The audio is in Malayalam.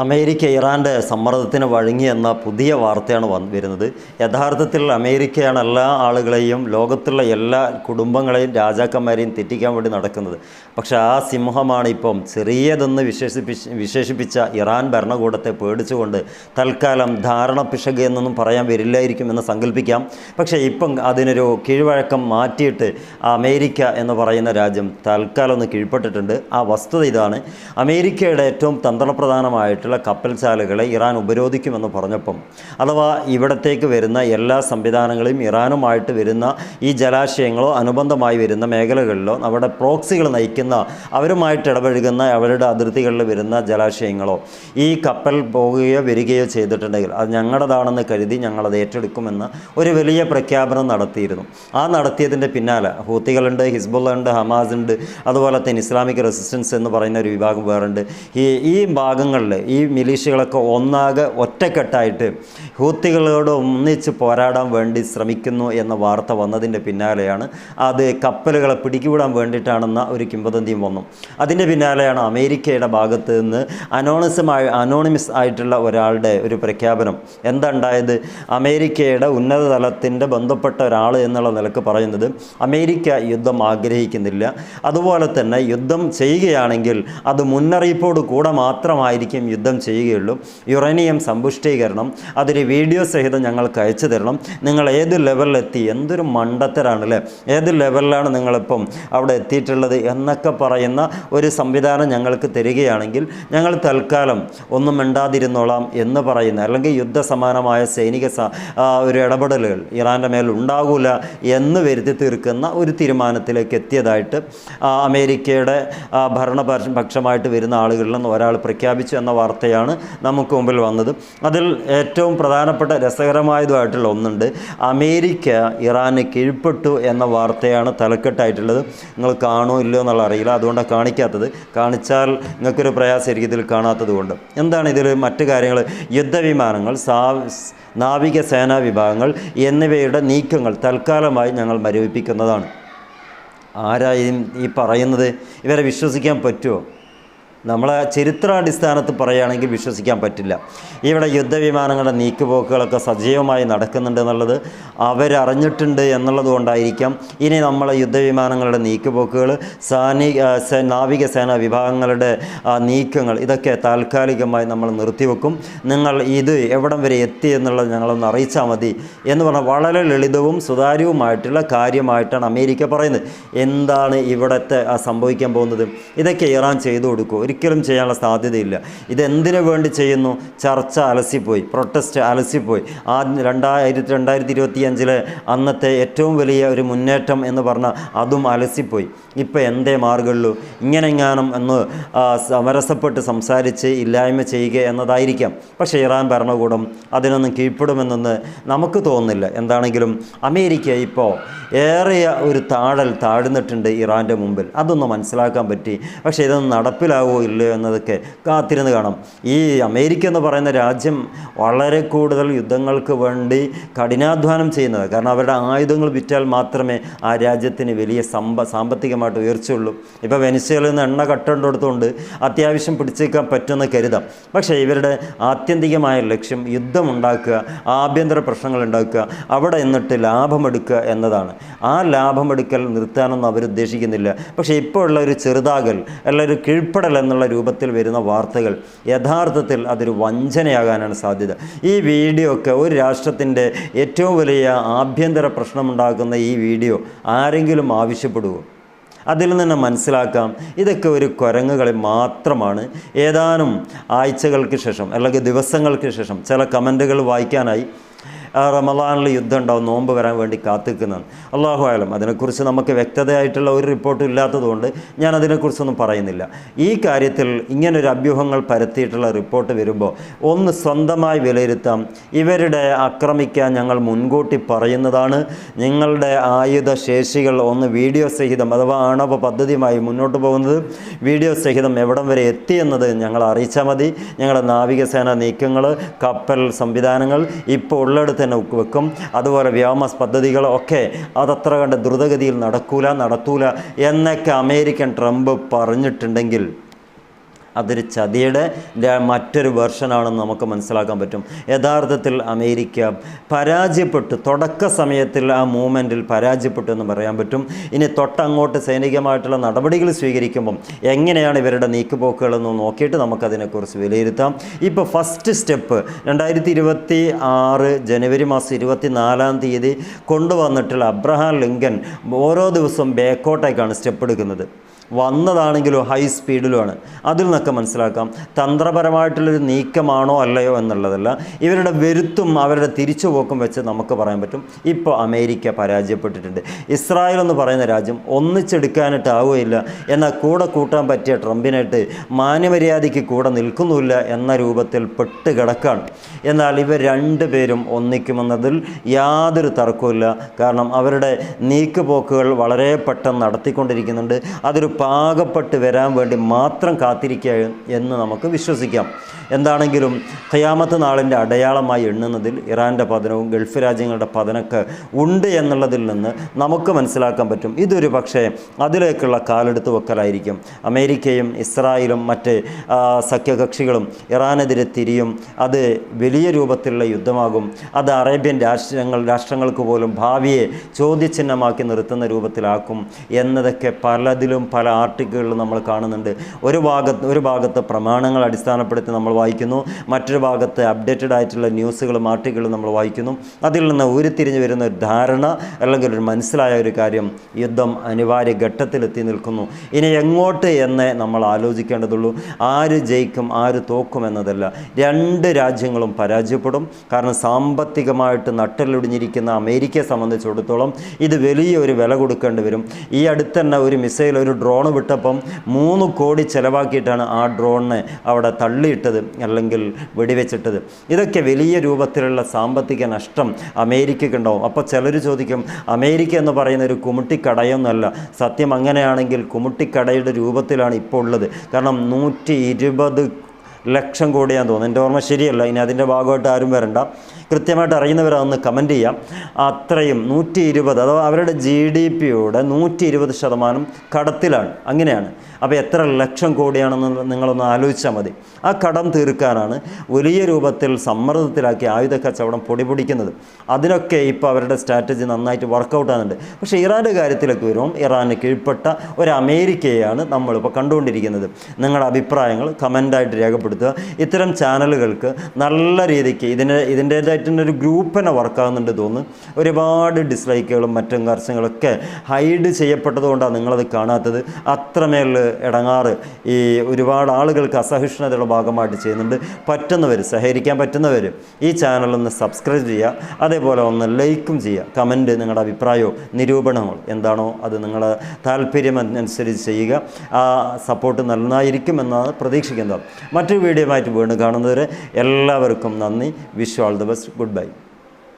അമേരിക്ക ഇറാന്റെ സമ്മർദ്ദത്തിന് വഴങ്ങി എന്ന പുതിയ വാർത്തയാണ് വന്ന് വരുന്നത് യഥാർത്ഥത്തിൽ അമേരിക്കയാണ് എല്ലാ ആളുകളെയും ലോകത്തുള്ള എല്ലാ കുടുംബങ്ങളെയും രാജാക്കന്മാരെയും തെറ്റിക്കാൻ വേണ്ടി നടക്കുന്നത്. പക്ഷേ ആ സിംഹമാണ് ഇപ്പം ചെറിയതെന്ന് വിശേഷിപ്പിച്ച് വിശേഷിപ്പിച്ച ഇറാൻ ഭരണകൂടത്തെ പേടിച്ചുകൊണ്ട് തൽക്കാലം ധാരണ പിശക് എന്നൊന്നും പറയാൻ വരില്ലായിരിക്കും എന്ന് സങ്കല്പിക്കാം പക്ഷേ ഇപ്പം അതിനൊരു കീഴ്വഴക്കം മാറ്റിയിട്ട് അമേരിക്ക എന്ന് പറയുന്ന രാജ്യം തൽക്കാലം ഒന്ന് കീഴ്പ്പെട്ടിട്ടുണ്ട്. ആ വസ്തുത ഇതാണ്. അമേരിക്കയുടെ ഏറ്റവും തന്ത്രപ്രധാനമായിട്ടുള്ള കപ്പൽശാലകളെ ഇറാൻ ഉപരോധിക്കുമെന്ന് പറഞ്ഞപ്പം അഥവാ ഇവിടത്തേക്ക് വരുന്ന എല്ലാ സംവിധാനങ്ങളെയും ഇറാനുമായിട്ട് വരുന്ന ഈ ജലാശയങ്ങളോ അനുബന്ധമായി വരുന്ന മേഖലകളിലോ അവിടെ പ്രോക്സികൾ നയിക്കുന്ന അവരുമായിട്ട് ഇടപഴകുന്ന അവരുടെ അതിർത്തികളിൽ വരുന്ന ജലാശയങ്ങളോ ഈ കപ്പൽ പോകുകയോ വരികയോ ചെയ്തിട്ടുണ്ടെങ്കിൽ അത് ഞങ്ങളുടേതാണെന്ന് കരുതി ഞങ്ങളത് ഏറ്റെടുക്കുമെന്ന് ഒരു വലിയ പ്രഖ്യാപനം നടത്തിയിരുന്നു. ആ നടത്തിയതിന്റെ പിന്നാലെ ഹൂത്തികളുണ്ട് ഹിസ്ബുള്ള ഉണ്ട് ഹമാസ് ഉണ്ട് അതുപോലെ തന്നെ ഇസ്ലാമിക് റെസിസ്റ്റൻസ് എന്ന് പറയുന്ന ഒരു വിഭാഗം വേറുണ്ട്. ഈ ഈ ഭാഗങ്ങളിൽ മിലീഷ്യകളൊക്കെ ഒന്നാകെ ഒറ്റക്കെട്ടായിട്ട് ഹൂത്തികളോട് ഒന്നിച്ച് പോരാടാൻ വേണ്ടി ശ്രമിക്കുന്നു എന്ന വാർത്ത വന്നതിന്റെ പിന്നാലെയാണ് അത് കപ്പലുകളെ പിടിക്കുവിടാൻ വേണ്ടിയിട്ടാണെന്ന ഒരു കിംവദന്തിയും വന്നു. അതിന്റെ പിന്നാലെയാണ് അമേരിക്കയുടെ ഭാഗത്ത് നിന്ന് അനോണിസമായി അനോണിമസ് ആയിട്ടുള്ള ഒരാളുടെ ഒരു പ്രഖ്യാപനം. എന്തുണ്ടായത് അമേരിക്കയുടെ ഉന്നത തലത്തിന്റെ ബന്ധപ്പെട്ട ഒരാൾ എന്നുള്ള നിലയ്ക്ക് പറയുന്നത് അമേരിക്ക യുദ്ധം ആഗ്രഹിക്കുന്നില്ല. അതുപോലെ തന്നെ യുദ്ധം ചെയ്യുകയാണെങ്കിൽ അത് മുന്നറിയിപ്പോട് കൂടെ മാത്രമായിരിക്കും യുദ്ധം ചെയ്യുകയുള്ളൂ. യുറേനിയം സമ്പുഷ്ടീകരണം അതൊരു വീഡിയോ സഹിതം ഞങ്ങൾക്ക് അയച്ചു തരണം. നിങ്ങൾ ഏത് ലെവലിലെത്തി എന്തൊരു മണ്ടത്തരാണ് അല്ലേ ഏത് ലെവലിലാണ് നിങ്ങളിപ്പം അവിടെ എത്തിയിട്ടുള്ളത് എന്നൊക്കെ പറയുന്ന ഒരു സംവിധാനം ഞങ്ങൾക്ക് തരികയാണെങ്കിൽ ഞങ്ങൾ തൽക്കാലം ഒന്നും മിണ്ടാതിരുന്നോളാം എന്ന് പറയുന്ന അല്ലെങ്കിൽ യുദ്ധസമാനമായ സൈനിക ഒരു ഇടപെടലുകൾ ഇറാന്റെ മേൽ ഉണ്ടാകൂല എന്ന് വരുത്തി തീർക്കുന്ന ഒരു തീരുമാനത്തിലേക്ക് എത്തിയതായിട്ട് അമേരിക്കയുടെ ഭരണപക്ഷമായിട്ട് വരുന്ന ആളുകളിൽ നിന്ന് ഒരാൾ പ്രഖ്യാപിച്ചു എന്ന വാർത്തയാണ് നമുക്ക് മുമ്പിൽ വന്നത്. അതിൽ ഏറ്റവും പ്രധാനപ്പെട്ട രസകരമായതുമായിട്ടുള്ള ഒന്നുണ്ട്. അമേരിക്ക ഇറാന് കീഴ്പ്പെട്ടു എന്ന വാർത്തയാണ് തലക്കെട്ടായിട്ടുള്ളത്. നിങ്ങൾ കാണോ ഇല്ലയോ എന്നുള്ള അറിയില്ല. അതുകൊണ്ടാണ് കാണിക്കാത്തത്. കാണിച്ചാൽ നിങ്ങൾക്കൊരു പ്രയാസമായിരിക്കും ഇതിൽ കാണാത്തത് കൊണ്ട് എന്താണ് ഇതിൽ മറ്റു കാര്യങ്ങൾ? യുദ്ധവിമാനങ്ങൾ സാ നാവികസേനാ വിഭാഗങ്ങൾ എന്നിവയുടെ നീക്കങ്ങൾ തൽക്കാലമായി ഞങ്ങൾ മരവിപ്പിക്കുന്നതാണ്. ആരായും ഈ പറയുന്നത്? ഇവരെ വിശ്വസിക്കാൻ പറ്റുമോ? നമ്മളെ ചരിത്രാടിസ്ഥാനത്ത് പറയുകയാണെങ്കിൽ വിശ്വസിക്കാൻ പറ്റില്ല. ഇവിടെ യുദ്ധവിമാനങ്ങളുടെ നീക്കുപോക്കുകളൊക്കെ സജീവമായി നടക്കുന്നുണ്ട് എന്നുള്ളത് അവരറിഞ്ഞിട്ടുണ്ട് എന്നുള്ളത് കൊണ്ടായിരിക്കാം ഇനി നമ്മളെ യുദ്ധവിമാനങ്ങളുടെ നീക്കുപോക്കുകൾ സാനി നാവികസേന വിഭാഗങ്ങളുടെ നീക്കങ്ങൾ ഇതൊക്കെ താൽക്കാലികമായി നമ്മൾ നിർത്തിവെക്കും. നിങ്ങൾ ഇത് എവിടം വരെ എത്തി എന്നുള്ളത് ഞങ്ങളൊന്ന് അറിയിച്ചാൽ മതി എന്ന് പറഞ്ഞാൽ വളരെ ലളിതവും സുതാര്യവുമായിട്ടുള്ള കാര്യമായിട്ടാണ് അമേരിക്ക പറയുന്നത്. എന്താണ് ഇവിടുത്തെ സംഭവിക്കാൻ പോകുന്നത്? ഇതൊക്കെ ഇറാൻ ചെയ്തു കൊടുക്കും. ഒരിക്കലും ചെയ്യാനുള്ള സാധ്യതയില്ല. ഇതെന്തിനു വേണ്ടി ചെയ്യുന്നു? ചർച്ച അലസിപ്പോയി പ്രൊട്ടസ്റ്റ് അലസിപ്പോയി. ആ രണ്ടായിരത്തി രണ്ടായിരത്തി ഇരുപത്തി അഞ്ചിലെ അന്നത്തെ ഏറ്റവും വലിയ ഒരു മുന്നേറ്റം എന്ന് പറഞ്ഞാൽ അതും അലസിപ്പോയി. ഇപ്പോൾ എന്തേ മാർഗമുള്ളൂ? ഇങ്ങനെങ്ങാനും എന്ന് ആ, സമരസപ്പെട്ട് സംസാരിച്ച് ഇല്ലായ്മ ചെയ്യുക എന്നതായിരിക്കാം. പക്ഷേ ഇറാൻ ഭരണകൂടം അതിനൊന്നും കീഴ്പ്പെടുമെന്നൊന്ന് നമുക്ക് തോന്നുന്നില്ല. എന്താണെങ്കിലും അമേരിക്ക ഇപ്പോൾ ഏറിയ ഒരു താഴൽ താഴ്ന്നിട്ടുണ്ട് ഇറാന്റെ മുമ്പിൽ. അതൊന്ന് മനസ്സിലാക്കാൻ പറ്റി. പക്ഷേ ഇതൊന്നും നടപ്പിലാവോ ഇല്ലയോ എന്നതൊക്കെ കാത്തിരുന്ന് കാണാം. ഈ അമേരിക്ക എന്ന് പറയുന്ന രാജ്യം വളരെ കൂടുതൽ യുദ്ധങ്ങൾക്ക് വേണ്ടി കഠിനാധ്വാനം ചെയ്യുന്നത്. കാരണം അവരുടെ ആയുധങ്ങൾ വിറ്റാൽ മാത്രമേ ആ രാജ്യത്തിന് വലിയ സമ്പ സാമ്പത്തികമായിട്ട് ഉയർച്ചയുള്ളൂ. ഇപ്പോൾ വെനിസ്വേലയിൽ നിന്ന് എണ്ണ കട്ടേണ്ടടുത്തുകൊണ്ട് അത്യാവശ്യം പിടിച്ചേക്കാൻ പറ്റുമെന്ന് കരുതാം. പക്ഷേ ഇവരുടെ ആത്യന്തികമായ ലക്ഷ്യം യുദ്ധം ഉണ്ടാക്കുക ആഭ്യന്തര പ്രശ്നങ്ങൾ ഉണ്ടാക്കുക അവിടെ എന്നിട്ട് ലാഭമെടുക്കുക എന്നതാണ്. ആ ലാഭമെടുക്കൽ നിർത്താനൊന്നും അവർ ഉദ്ദേശിക്കുന്നില്ല പക്ഷേ ഇപ്പോൾ ഉള്ള ഒരു ചെറുതാകൽ അല്ല ഒരു കീഴ്പ്പെടൽ എന്നുള്ള രൂപത്തിൽ വരുന്ന വാർത്തകൾ യഥാർത്ഥത്തിൽ അതൊരു വഞ്ചനയാകാനാണ് സാധ്യത. ഈ വീഡിയോ ഒക്കെ ഒരു രാഷ്ട്രത്തിന്റെ ഏറ്റവും വലിയ ആഭ്യന്തര പ്രശ്നമുണ്ടാക്കുന്ന ഈ വീഡിയോ ആരെങ്കിലും ആവശ്യപ്പെടുമോ അതിൽ നിന്ന് മനസ്സിലാക്കാം ഇതൊക്കെ ഒരു കുരങ്ങുകളി മാത്രമാണ്. ഏതാനും ആഴ്ചകൾക്ക് ശേഷം അല്ലെങ്കിൽ ദിവസങ്ങൾക്ക് ശേഷം ചില കമന്റുകൾ വായിക്കാനായി റമലാനിൽ യുദ്ധം ഉണ്ടാവും നോമ്പ് വരാൻ വേണ്ടി കാത്തിക്കുന്നതാണ് അള്ളാഹു ആയാലും അതിനെക്കുറിച്ച് നമുക്ക് വ്യക്തതയായിട്ടുള്ള ഒരു റിപ്പോർട്ടും ഇല്ലാത്തതുകൊണ്ട് ഞാൻ അതിനെക്കുറിച്ചൊന്നും പറയുന്നില്ല. ഈ കാര്യത്തിൽ ഇങ്ങനൊരു അഭ്യൂഹങ്ങൾ പരത്തിയിട്ടുള്ള റിപ്പോർട്ട് വരുമ്പോൾ ഒന്ന് സ്വന്തമായി വിലയിരുത്താം. ഇവരുടെ ആക്രമിക്കാൻ ഞങ്ങൾ മുൻകൂട്ടി പറയുന്നതാണ്. നിങ്ങളുടെ ആയുധ ശേഷികൾ ഒന്ന് വീഡിയോ സഹിതം അഥവാ ആണവ പദ്ധതിയുമായി മുന്നോട്ട് പോകുന്നത് വീഡിയോ സഹിതം എവിടം വരെ എത്തിയെന്നത് ഞങ്ങൾ അറിയിച്ചാൽ മതി. ഞങ്ങളുടെ നാവികസേന നീക്കങ്ങൾ കപ്പൽ സംവിധാനങ്ങൾ ഇപ്പോൾ ഉള്ളിടത്ത് തന്നെ വെക്കും. അതുപോലെ വ്യോമസ് പദ്ധതികളൊക്കെ അതത്ര കണ്ട് ദ്രുതഗതിയിൽ നടക്കൂല നടത്തൂല എന്നൊക്കെ അമേരിക്കൻ ട്രംപ് പറഞ്ഞിട്ടുണ്ടെങ്കിൽ അതൊരു ചതിയുടെ മറ്റൊരു വെർഷനാണെന്ന് നമുക്ക് മനസ്സിലാക്കാൻ പറ്റും. യഥാർത്ഥത്തിൽ അമേരിക്ക പരാജയപ്പെട്ടു. തുടക്ക സമയത്തിൽ ആ മൂവ്മെന്റിൽ പരാജയപ്പെട്ടു എന്ന് പറയാൻ പറ്റും. ഇനി തൊട്ടങ്ങോട്ട് സൈനികമായിട്ടുള്ള നടപടികൾ സ്വീകരിക്കുമ്പം എങ്ങനെയാണ് ഇവരുടെ നീക്കുപോക്കുകളെന്ന് നോക്കിയിട്ട് നമുക്കതിനെക്കുറിച്ച് വിലയിരുത്താം. ഇപ്പോൾ ഫസ്റ്റ് സ്റ്റെപ്പ് രണ്ടായിരത്തി ഇരുപത്തി ആറ് ജനുവരി മാസം ഇരുപത്തി നാലാം തീയതി കൊണ്ടുവന്നിട്ടുള്ള അബ്രഹാം ലിങ്കൻ ഓരോ ദിവസവും ബേക്കോട്ടേക്കാണ് സ്റ്റെപ്പ് എടുക്കുന്നത്. വന്നതാണെങ്കിലും ഹൈ സ്പീഡിലുമാണ് അതിൽ നിന്നൊക്കെ മനസ്സിലാക്കാം. തന്ത്രപരമായിട്ടുള്ളൊരു നീക്കമാണോ അല്ലയോ എന്നുള്ളതല്ല. ഇവരുടെ വരുത്തും അവരുടെ തിരിച്ചുപോക്കും വെച്ച് നമുക്ക് പറയാൻ പറ്റും. ഇപ്പോൾ അമേരിക്ക പരാജയപ്പെട്ടിട്ടുണ്ട്. ഇസ്രായേൽ എന്ന് പറയുന്ന രാജ്യം ഒന്നിച്ചെടുക്കാനായിട്ട് ആവുകയില്ല എന്നാൽ കൂടെ കൂട്ടാൻ പറ്റിയ ട്രംപിനായിട്ട് മാന്യമര്യാദയ്ക്ക് കൂടെ നിൽക്കുന്നില്ല എന്ന രൂപത്തിൽ പെട്ട് കിടക്കാണ് എന്നാൽ ഇവർ രണ്ടുപേരും ഒന്നിക്കുമെന്നതിൽ യാതൊരു തർക്കവുമില്ല. കാരണം അവരുടെ നീക്കുപോക്കുകൾ വളരെ പെട്ടെന്ന് നടത്തിക്കൊണ്ടിരിക്കുന്നുണ്ട്. അതൊരു പാകപ്പെട്ട് വരാൻ വേണ്ടി മാത്രം കാത്തിരിക്കുക എന്ന് നമുക്ക് വിശ്വസിക്കാം. എന്താണെങ്കിലും ഖയാമത്ത് നാളിന്റെ അടയാളമായി എണ്ണുന്നതിൽ ഇറാന്റെ പതനവും ഗൾഫ് രാജ്യങ്ങളുടെ പതനൊക്കെ ഉണ്ട് എന്നുള്ളതിൽ നിന്ന് നമുക്ക് മനസ്സിലാക്കാൻ പറ്റും. ഇതൊരു പക്ഷേ അതിലേക്കുള്ള കാലെടുത്ത് വെക്കലായിരിക്കും. അമേരിക്കയും ഇസ്രായേലും മറ്റ് സഖ്യകക്ഷികളും ഇറാനെതിരെ തിരിയും. അത് വലിയ രൂപത്തിലുള്ള യുദ്ധമാകും. അത് അറേബ്യൻ രാഷ്ട്രങ്ങൾ രാഷ്ട്രങ്ങൾക്ക് പോലും ഭാവിയെ ചോദ്യചിഹ്നമാക്കി നിർത്തുന്ന രൂപത്തിലാക്കും എന്നതൊക്കെ പലതിലും പല ആർട്ടിക്കിളുകളും നമ്മൾ കാണുന്നുണ്ട്. ഒരു ഭാഗത്ത് ഒരു ഭാഗത്ത് പ്രമാണങ്ങൾ അടിസ്ഥാനപ്പെടുത്തി നമ്മൾ വായിക്കുന്നു. മറ്റൊരു ഭാഗത്ത് അപ്ഡേറ്റഡ് ആയിട്ടുള്ള ന്യൂസുകളും ആർട്ടിക്കിളും നമ്മൾ വായിക്കുന്നു. അതിൽ നിന്ന് ഉരുത്തിരിഞ്ഞ് വരുന്ന ഒരു ധാരണ അല്ലെങ്കിൽ ഒരു മനസ്സിലായ ഒരു കാര്യം യുദ്ധം അനിവാര്യ ഘട്ടത്തിലെത്തി നിൽക്കുന്നു. ഇനി എങ്ങോട്ട് എന്ന് നമ്മൾ ആലോചിക്കേണ്ടതുള്ളൂ. ആര് ജയിക്കും ആര് തോക്കും എന്നതല്ല. രണ്ട് രാജ്യങ്ങളും പരാജയപ്പെടും. കാരണം സാമ്പത്തികമായിട്ട് നട്ടലൊടിഞ്ഞിരിക്കുന്ന അമേരിക്കയെ സംബന്ധിച്ചിടത്തോളം ഇത് വലിയൊരു വില കൊടുക്കേണ്ടി വരും. ഈ അടുത്ത് തന്നെ ഒരു മിസൈൽ ഒരു ഡ്രോൺ വിട്ടപ്പം മൂന്ന് കോടി ചിലവാക്കിയിട്ടാണ് ആ ഡ്രോണിനെ അവിടെ തള്ളിയിട്ടത് അല്ലെങ്കിൽ വെടിവെച്ചിട്ടത്. ഇതൊക്കെ വലിയ രൂപത്തിലുള്ള സാമ്പത്തിക നഷ്ടം അമേരിക്കയ്ക്ക് ഉണ്ടാവും. അപ്പോൾ ചിലർ ചോദിക്കും അമേരിക്ക എന്ന് പറയുന്ന ഒരു കുമുട്ടിക്കടയൊന്നുമല്ല സത്യം അങ്ങനെയാണെങ്കിൽ കുമുട്ടിക്കടയുടെ രൂപത്തിലാണ് ഇപ്പോൾ ഉള്ളത്. കാരണം നൂറ്റി ലക്ഷം കോടിയാന്ന് തോന്നുന്നു. എന്റെ ഓർമ്മ ശരിയല്ല. ഇനി അതിന്റെ ഭാഗമായിട്ട് ആരും വരണ്ട. കൃത്യമായിട്ട് അറിയുന്നവരതൊന്ന് കമന്റ് ചെയ്യാം. അത്രയും നൂറ്റി ഇരുപത് അഥവാ അവരുടെ ജി ഡി പിയുടെ നൂറ്റി ഇരുപത് ശതമാനം കടത്തിലാണ്. അങ്ങനെയാണ്. അപ്പോൾ എത്ര ലക്ഷം കോടിയാണെന്ന് നിങ്ങളൊന്ന് ആലോചിച്ചാൽ മതി. ആ കടം തീർക്കാനാണ് വലിയ രൂപത്തിൽ സമ്മർദ്ദത്തിലാക്കി ആയുധ കച്ചവടം പൊടിപൊടിക്കുന്നത്. അതിനൊക്കെ ഇപ്പോൾ അവരുടെ സ്ട്രാറ്റജി നന്നായിട്ട് വർക്കൗട്ട് ആകുന്നുണ്ട്. പക്ഷേ ഇറാന്റെ കാര്യത്തിലേക്ക് വരുമ്പോൾ ഇറാന് കീഴ്പ്പെട്ട ഒരു അമേരിക്കയെയാണ് നമ്മളിപ്പോൾ കണ്ടുകൊണ്ടിരിക്കുന്നത്. നിങ്ങളുടെ അഭിപ്രായങ്ങൾ കമന്റായിട്ട് രേഖപ്പെടുത്തുക. ഇത്തരം ചാനലുകൾക്ക് നല്ല രീതിക്ക് ഇതിന് ഇതിന്റേതായിട്ടുള്ളൊരു ഗ്രൂപ്പ് തന്നെ വർക്കാകുന്നുണ്ട് തോന്നുന്നു. ഒരുപാട് ഡിസ്ലൈക്കുകളും മറ്റും കർശനങ്ങളൊക്കെ ഹൈഡ് ചെയ്യപ്പെട്ടതുകൊണ്ടാണ് നിങ്ങളത് കാണാത്തത്. അത്രമേൽ ഇടങ്ങാറ് ഈ ഒരുപാട് ആളുകൾക്ക് അസഹിഷ്ണുതയുടെ ഭാഗമായിട്ട് ചെയ്യുന്നുണ്ട്. പറ്റുന്നവർ സഹകരിക്കാൻ പറ്റുന്നവർ ഈ ചാനലൊന്ന് സബ്സ്ക്രൈബ് ചെയ്യുക. അതേപോലെ ഒന്ന് ലൈക്കും ചെയ്യുക. കമന്റ് നിങ്ങളുടെ അഭിപ്രായമോ നിരൂപണമോ എന്താണോ അത് നിങ്ങളുടെ താല്പര്യം അനുസരിച്ച് ചെയ്യുക. ആ സപ്പോർട്ട് നന്നായിരിക്കും എന്നാണ് പ്രതീക്ഷിക്കുന്നത്. മറ്റൊരു വീഡിയോ ആയിട്ട് വീണ്ടും കാണുന്നവരെ എല്ലാവർക്കും നന്ദി. Wish all the best good bye